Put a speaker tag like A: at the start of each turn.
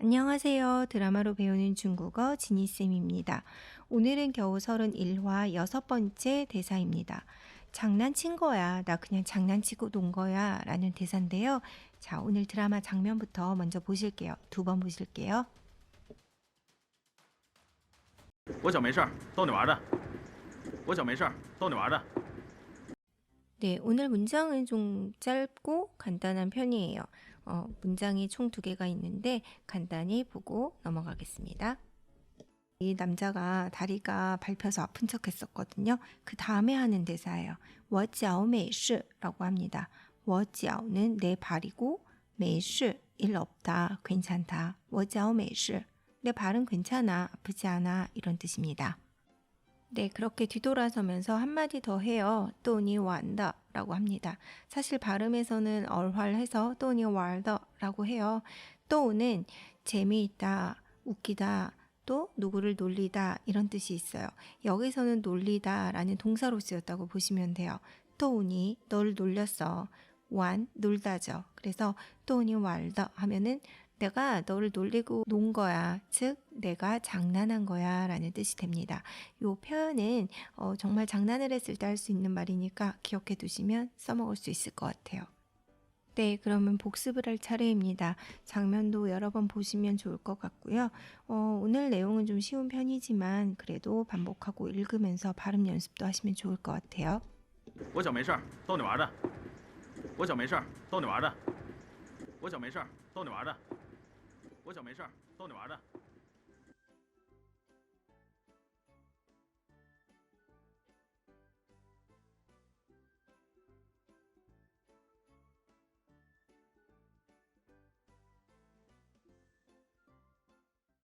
A: 안녕하세요. 드라마로 배우는 중국어 지니쌤입니다. 오늘은 겨우 31화 여섯 번째 대사입니다. 장난친 거야. 나 그냥 장난치고 논 거야. 라는 대사인데요. 자, 오늘 드라마 장면부터 먼저 보실게요. 두 번 보실게요.
B: 我小没事儿，逗你玩的。我小没事儿，逗你玩的。
A: 네, 오늘 문장은 좀 짧고 간단한 편이에요. 어, 문장이 총 두 개가 있는데 간단히 보고 넘어가겠습니다. 이 남자가 다리가 밟혀서 아픈 척 했었거든요. 그 다음에 하는 대사예요. 我脚没事라고 합니다. 我脚는 내 발이고 没事일 없다, 괜찮다. 我脚没事내 발은 괜찮아, 아프지 않아 이런 뜻입니다. 네, 그렇게 뒤돌아서면서 한마디 더 해요. 또니 완다 라고 합니다. 사실 발음에서는 얼활해서 또니 왈더 라고 해요. 또는 재미있다, 웃기다, 또 누구를 놀리다 이런 뜻이 있어요. 여기서는 놀리다 라는 동사로 쓰였다고 보시면 돼요. 또니 너를 놀렸어. 완 놀다죠. 그래서 또니 왈더 하면은 내가 너를 놀리고 논 거야. 즉, 내가 장난한 거야. 라는 뜻이 됩니다. 이 표현은 어, 정말 장난을 했을 때 할 수 있는 말이니까 기억해 두시면 써먹을 수 있을 것 같아요. 네, 그러면 복습을 할 차례입니다. 장면도 여러 번 보시면 좋을 것 같고요. 어, 오늘 내용은 좀 쉬운 편이지만 그래도 반복하고 읽으면서 발음 연습도 하시면 좋을 것 같아요.
B: 我小没事儿，逗你玩的。我小没事儿，逗你玩的。我小没事儿，逗你玩的。我小没事儿，逗你玩的。